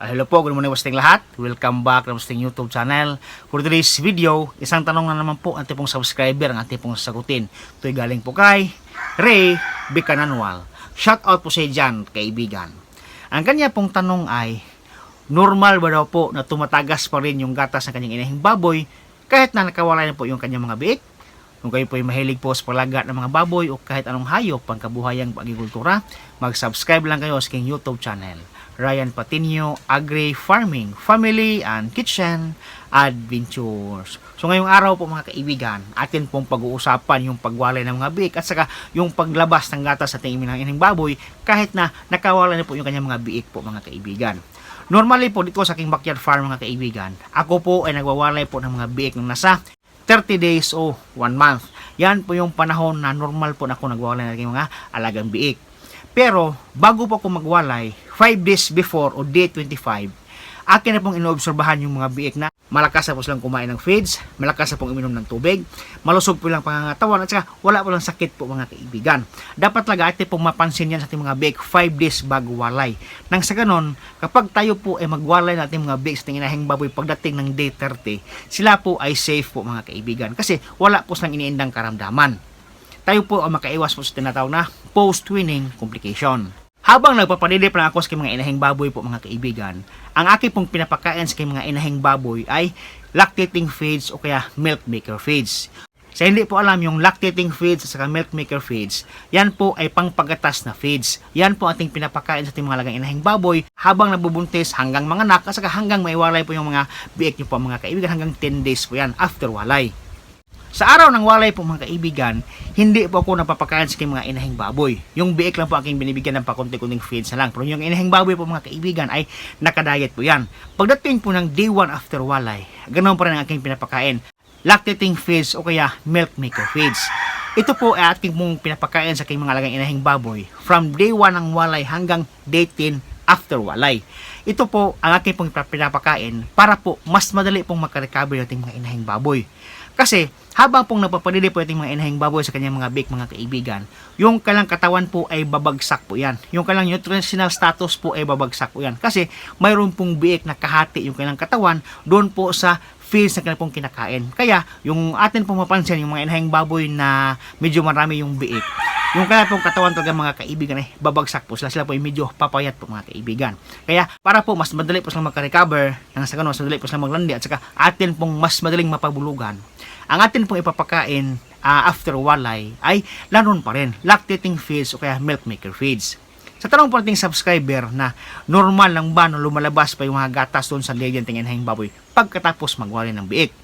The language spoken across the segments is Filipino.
Ah, hello po, good morning wasting lahat. Welcome back sa wasting YouTube channel. For today's video, isang tanong na naman po ang ating pong subscriber ang ating pong sagutin. Ito'y galing po kay Ray Bicananwal. Shout out po sa dyan, kaibigan. Ang kanya pong tanong ay, normal ba daw po na tumatagas pa rin yung gatas ng kanyang inahing baboy kahit na nakawala na po yung kanyang mga biik? Kung kayo po ay mahilig po sa palaga ng mga baboy o kahit anong hayop pangkabuhayang agrikultura, mag-subscribe lang kayo sa aking YouTube channel. Ryan Patinio Agri Farming, Family and Kitchen Adventures. So ngayong araw po mga kaibigan, atin pong pag-uusapan yung pagwalay ng mga biik at saka yung paglabas ng gatas sa ating iminang baboy kahit na nakawala na po yung kanyang mga biik po mga kaibigan. Normally po dito sa aking backyard farm mga kaibigan, ako po ay nagwawalay po ng mga biik ng nasa 30 days o 1 month. Yan po yung panahon na normal po na ako nagwawalay ng aking mga alagang biik. Pero, bago po ako magwalay, 5 days before o day 25, akin na pong inoobserbahan yung mga biik na malakas na po silang kumain ng feeds, malakas na pong uminom ng tubig, malusog po lang pangangatawan at saka wala po lang sakit po mga kaibigan. Dapat talaga atin pong mapansin yan sa ating mga biik 5 days bago walay. Nang sa ganon, kapag tayo po ay magwalay ng ating mga biik sa ating inahing baboy pagdating ng day 30, sila po ay safe po mga kaibigan kasi wala po silang iniindang karamdaman tayo po ang makaiwas po sa tinatawag na post-winning complication. Habang nagpapadidip na ako sa mga inahing baboy po mga kaibigan, ang aking pong pinapakain sa mga inahing baboy ay lactating feeds o kaya milk maker feeds. Sa hindi po alam yung lactating feeds at saka milk maker feeds, yan po ay pangpagatas na feeds. Yan po ating pinapakain sa ating mga lagang inahing baboy habang nabubuntis hanggang mga anak at hanggang maiwalay po yung mga biik nyo po mga kaibigan hanggang 10 days po yan after walay. Sa araw ng walay po mga kaibigan, hindi po ako napapakain sa mga inahing baboy. Yung biik lang po aking binibigyan ng pakunti-kunting feeds na lang. Pero yung inahing baboy po mga kaibigan ay nakadayet po yan. Pagdating po ng day 1 after walay, ganoon pa rin ang aking pinapakain. Lactating feeds o kaya milk maker feeds. Ito po ay ating pong pinapakain sa aking mga lagang inahing baboy from day 1 ng walay hanggang day 10 after walay. Ito po ang aking pong pinapakain para po mas madali pong makarecover yung ating mga inahing baboy. Kasi habang pong napapadili po ating mga inahing baboy sa kanyang mga bake mga kaibigan, yung kalang katawan po ay babagsak po yan. Yung kalang nutritional status po ay babagsak po yan. Kasi mayroon pong biik na kahati yung kanyang katawan doon po sa feeds na kanilang kinakain. Kaya yung atin pong mapansin, yung mga inahing baboy na medyo marami yung biik, yung kaya pong katawan talaga mga kaibigan ay babagsak po sila. Sila po ay medyo papayat po mga kaibigan. Kaya para po mas madali po silang makarecover, nang sa ganun, mas madali po silang maglandi at saka atin pong mas madaling mapabulugan. Ang atin pong ipapakain ah, after walay ay lanon pa rin, lactating feeds o kaya milk maker feeds. Sa tanong po nating subscriber na normal lang ba na lumalabas pa yung mga gatas doon sa legend ng inahing baboy pagkatapos magwalay ng biik?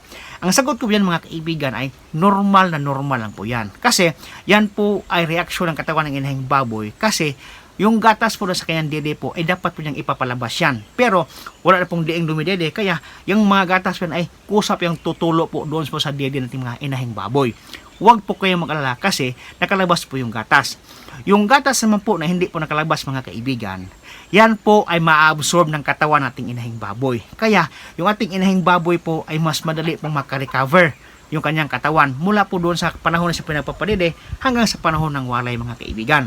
Ang sagot ko yan mga kaibigan ay normal na normal lang po yan. Kasi yan po ay reaksyon ng katawan ng inahing baboy kasi yung gatas po na sa kanyang dede po ay dapat po niyang ipapalabas yan. Pero wala na pong diing dumidede kaya yung mga gatas po ay kusap yung tutulo po doon po sa dede ng mga inahing baboy. Huwag po kayong mag-alala kasi nakalabas po yung gatas. Yung gatas naman po na hindi po nakalabas mga kaibigan, yan po ay ma-absorb ng katawan nating inahing baboy. Kaya yung ating inahing baboy po ay mas madali pong makarecover yung kanyang katawan mula po doon sa panahon na siya pinagpapadide hanggang sa panahon ng walay mga kaibigan.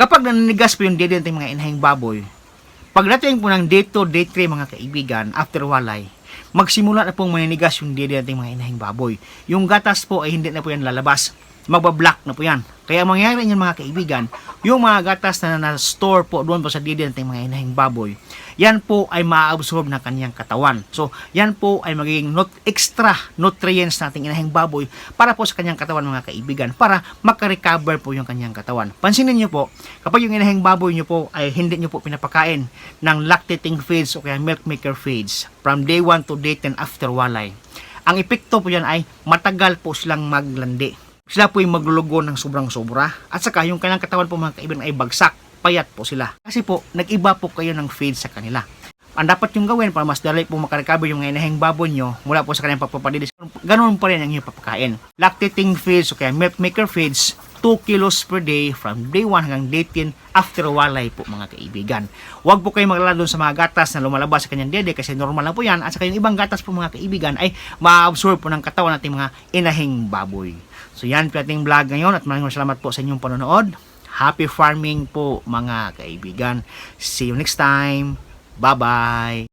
Kapag naninigas po yung dede ng mga inahing baboy, pagdating po ng day 2, day 3 mga kaibigan, after walay, magsimula na pong maninigas yung dede ng mga inahing baboy. Yung gatas po ay hindi na po yan lalabas. Magbablock na po yan. Kaya ang mangyayari niyan mga kaibigan, yung mga gatas na na-store po doon po sa dede ng mga inahing baboy, yan po ay ma-absorb ng kanyang katawan. So, yan po ay magiging not extra nutrients nating inahing baboy para po sa kanyang katawan mga kaibigan para makarecover po yung kanyang katawan. Pansinin niyo po, kapag yung inahing baboy niyo po ay hindi niyo po pinapakain ng lactating feeds o kaya milk maker feeds from day 1 to day 10 after walay, ang epekto po yan ay matagal po silang maglandi sila po yung maglulugo ng sobrang sobra. At saka yung kanilang katawan po mga kaibigan ay bagsak, payat po sila. Kasi po, nag-iba po kayo ng feed sa kanila. Ang dapat yung gawin para mas dali po makarecover yung inahing baboy nyo mula po sa kanyang pagpapadilis. Ganun pa rin ang inyong papakain. Lactating feeds o kaya milk maker feeds, 2 kilos per day from day 1 hanggang day 10 after walay po mga kaibigan. Huwag po kayo maglala doon sa mga gatas na lumalabas sa kanyang dede kasi normal lang po yan. At saka yung ibang gatas po mga kaibigan ay ma-absorb po ng katawan natin mga inahing baboy. So yan po ating vlog ngayon at maraming salamat po sa inyong panonood. Happy farming po mga kaibigan. See you next time. Bye-bye.